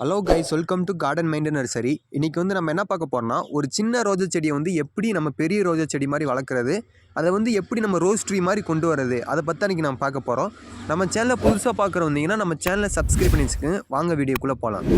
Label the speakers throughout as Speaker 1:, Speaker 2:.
Speaker 1: Hello guys welcome to garden mind nursery இன்றைக்கி வந்து நம்ம என்ன பார்க்க போகிறோம்னா ஒரு சின்ன ரோஜா செடியை வந்து எப்படி நம்ம பெரிய ரோஜா செடி மாதிரி வளர்க்குறது அதை வந்து எப்படி நம்ம ரோஸ் ட்ரீ மாதிரி கொண்டு வரது அதை பற்றி அன்றைக்கி நம்ம பார்க்க போகிறோம் நம்ம சேனலை புதுசாக பார்க்குற வந்தீங்கன்னா நம்ம சேனலை சப்ஸ்கிரைப் பண்ணி வச்சுக்கோங்க வாங்க வீடியோக்குள்ளே போகலாம்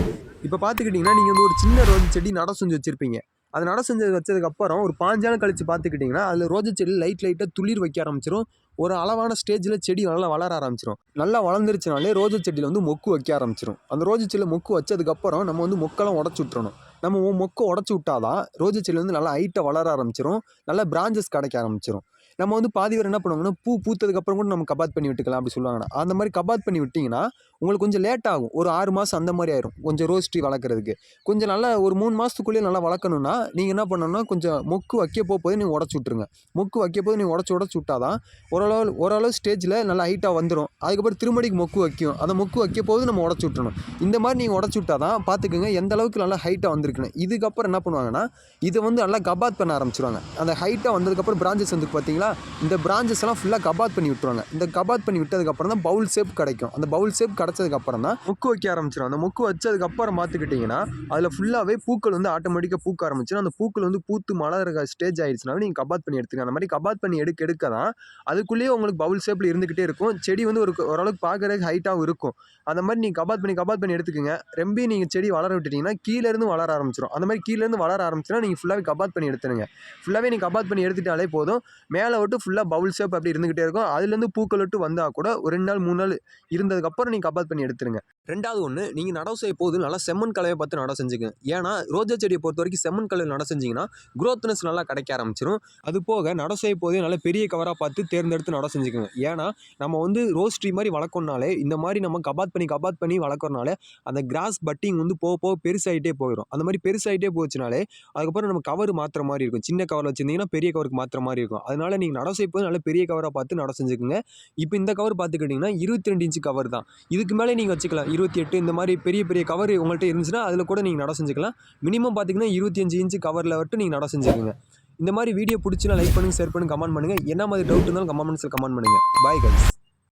Speaker 1: இப்போ பார்த்துக்கிட்டிங்கன்னா நீங்கள் வந்து ஒரு சின்ன ரோஜா செடி நட செஞ்சு வச்சுருப்பீங்க. அது நட செஞ்சு வச்சதுக்கப்புறம் ஒரு பாஞ்சாலும் கழித்து கழிச்சு பார்த்துக்கிட்டிங்கன்னா அதில் ரோஜா செடி லைட் லைட்டாக துளிர் வைக்க ஆரம்பிச்சிடும் ஒரு அளவான ஸ்டேஜில் செடி நல்லா வளர ஆரம்பிச்சிடும் நல்லா வளர்ந்துருச்சுனாலே ரோஜா செடியில் வந்து மொக்கு வைக்க ஆரம்பிச்சிடும் அந்த ரோஜா செடியில் மொக்கு வச்சதுக்கப்புறம் நம்ம வந்து மொக்கெல்லாம் உடச்சி விட்டுறணும். நம்ம ஒ- மொக்கை உடச்சி விட்டாதான் ரோஜா செடி வந்து நல்லா ஹைட்டாக வளர ஆரம்பிச்சிரும். நல்லா பிரான்ச்சஸ் கிடைக்க ஆரம்பிச்சிரும். நம்ம வந்து பாதி பேர் என்ன பண்ணுவாங்கன்னா பூ பூத்ததுக்கப்புறம் கூட நம்ம கபாத் பண்ணி விட்டுக்கலாம் அப்படி சொல்லுவாங்கன்னா அந்த மாதிரி கபாத் பண்ணி விட்டிங்கன்னா உங்களுக்கு கொஞ்சம் லேட் ஆகும். ஒரு ஆறு மாதம் அந்த மாதிரி ஆயிரும். கொஞ்சம் ரோஸ் ட்ரீ வளர்க்குறதுக்கு. கொஞ்சம் நல்லா ஒரு மூணு மாதத்துக்குள்ளேயே நல்லா வளர்க்கணும்னா நீங்கள் என்ன பண்ணணும்னா கொஞ்சம் மொக்கு வைக்க போது நீங்கள் உடச்சி விட்ருங்க மொக்கு வைக்க போது நீங்கள் உடச்சி உடச்சி விட்டாதான் ஓரளவு ஓரளவு ஸ்டேஜில் நல்லா ஹைட்டாக வந்துடும் அதுக்கப்புறம் திருமடிக்கு மொக்கு வைக்கும். அந்த மொக்கு வைக்க போது நம்ம உடச்சி விட்டுறணும். இந்த மாதிரி நீங்கள் உடச்சி விட்டா தான் பார்த்துக்குங்க எந்த அளவுக்கு நல்லா ஹைட்டாக இருக்குன்னு இதுக்கப்புறம் என்ன பண்ணுவாங்கன்னா இதை வந்து நல்லா கபாத் பண்ண ஆரம்பிச்சிருவாங்க. அந்த ஹைட்டாக வந்ததுக்கப்புறம் பிரான்ச்சஸ் வந்து பார்த்தீங்களா இந்த பிரான்ச்சஸ் எல்லாம் ஃபுல்லாக கபாத் பண்ணி விட்டுருவாங்க. இந்த கபாத் பண்ணி விட்டதுக்கப்புறம் தான் பவுல் ஷேப் கிடைக்கும். அந்த பவுல் ஷேப் கிடச்சதுக்கப்புறம் தான் முக்கு வைக்க ஆரம்பிச்சிடும் அந்த முக்கு வச்சதுக்கப்புறம் பார்த்துக்கிட்டிங்கன்னா அதில் ஃபுல்லாகவே பூக்கள் வந்து ஆட்டோமேட்டிக்காக பூக்க ஆரம்பிச்சிடும் அந்த பூக்கள் வந்து பூத்து மலர் ஸ்டேஜ் ஆயிடுச்சுனாவே நீங்கள் கபாத் பண்ணி எடுத்துங்க அந்த மாதிரி கபாத் பண்ணி எடுக்க எடுக்க தான் அதுக்குள்ளேயே உங்களுக்கு பவுல் ஷேப்பில் இருந்துக்கிட்டே இருக்கும். செடி வந்து ஒரு ஓரளவுக்கு பார்க்குறதுக்கு ஹைட்டாகவும் இருக்கும். அந்த மாதிரி நீங்கள் கபாத் பண்ணி கபாத் பண்ணி எடுத்துக்கோங்க. ரொம்ப நீங்கள் செடி வளர விட்டுட்டிங்கன்னா கீழேருந்து வளர ஆரம்பிச்சிடும் அந்த மாதிரி கீழேருந்து வளர ஆரம்பிச்சுன்னா நீங்கள் ஃபுல்லாகவே கபாத் பண்ணி எடுத்துருங்க. ஃபுல்லாகவே நீங்கள் கபாத் பண்ணி எடுத்துட்டாலே போதும். மேலே விட்டு ஃபுல்லாக பவுல் ஷேப் அப்படி இருந்துகிட்டே இருக்கும். அதுலேருந்து பூக்கள் விட்டு வந்தால் கூட ஒரு ரெண்டு நாள் மூணு நாள் இருந்ததுக்கப்புறம் நீங்கள் கபாத் பண்ணி எடுத்துருங்க. ரெண்டாவது ஒன்று நீங்கள் நடவு செய்ய போது நல்லா செம்மண் கலவையை பார்த்து நட செஞ்சுங்க ஏன்னா ரோஜா செடியை பொறுத்த வரைக்கும் செம்மண் கலவை நட செஞ்சிங்கன்னா க்ரோத்னஸ் நல்லா கிடைக்க ஆரம்பிச்சிடும் அது போக நட செய்ய போதே நல்லா பெரிய கவராக பார்த்து தேர்ந்தெடுத்து நட செஞ்சுக்கோங்க. ஏன்னா நம்ம வந்து ரோஸ் ட்ரீ மாதிரி வளர்க்கணுனாலே இந்த மாதிரி நம்ம கபாத் பண்ணி கபாத் பண்ணி வளர்க்குறனால அந்த கிராஸ் பட்டிங் வந்து போக போக பெருசாகிட்டே போயிடும் அந்த மாதிரி பெருசாகிட்டே போச்சுனாலே அதுக்கப்புறம் நம்ம கவர் மாற்றுற மாதிரி இருக்கும். சின்ன கவர் வச்சிருந்தீங்கன்னா பெரிய கவருக்கு மாற்றுற மாதிரி இருக்கும். அதனால நீங்கள் நட செய்ய நல்ல பெரிய கவராக பார்த்து நட செஞ்சுக்கோங்க. இப்போ இந்த கவர் பார்த்துக்கிட்டிங்கன்னா இருபத்தி ரெண்டு இன்ச்சு கவர் தான். இதுக்கு மேலே நீங்கள் வச்சுக்கலாம். இருபத்தி எட்டு இந்த மாதிரி பெரிய பெரிய கவர் உங்கள்கிட்ட இருந்துச்சுன்னா அதில் கூட நீங்கள் நட செஞ்சுக்கலாம். மினிமம் பார்த்தீங்கன்னா இருபத்தி அஞ்சு இன்ச்சு கவரில் விட்டு நீங்கள் நட செஞ்சுக்கோங்க. இந்த மாதிரி வீடியோ பிடிச்சினா லைக் பண்ணுங்கள் ஷேர் பண்ணுங்கள் கமெண்ட் பண்ணுங்கள் என்ன மாதிரி டவுட் இருந்தாலும் கமெண்ட்ஸில் கமெண்ட் பண்ணுங்கள் பாய் கைஸ்